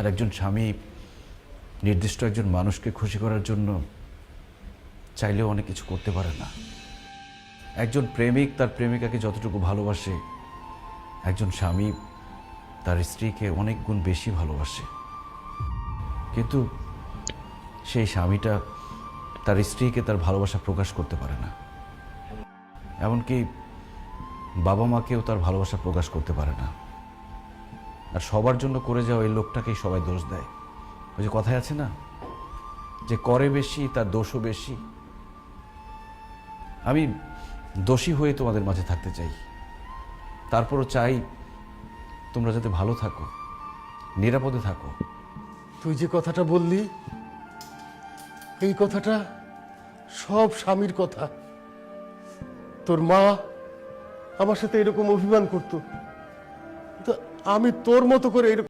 আর একজন স্বামী নির্দিষ্ট একজন মানুষকে খুশি করার জন্য চাইলেও অনেক কিছু করতে পারে না। একজন প্রেমিক তার প্রেমিকাকে যতটুকু ভালোবাসে, একজন স্বামী তার স্ত্রীকে অনেক গুণ বেশি ভালোবাসে। কিন্তু সেই স্বামীটা তার স্ত্রীকে তার ভালোবাসা প্রকাশ করতে পারে না। এমনকি বাবা মাকেও তার ভালোবাসা প্রকাশ করতে পারে না। আর সবার জন্য করে যাওয়া এই লোকটাকেই সবাই দোষ দেয়। ওই যে কথায় আছে না? যে করে বেশি, তার দোষও বেশি। আমি দোষী হয়ে তোমাদের মাঝে থাকতে চাই। তারপরও চাই তোমরা যাতে ভালো থাকো, নিরাপদে থাকো। তুই যে কথাটা বললি, এই কথাটা সব স্বামীর কথা। তোর মা আমার সাথে এরকম অভিমান করতো। আমি তোর মতো করে এরকম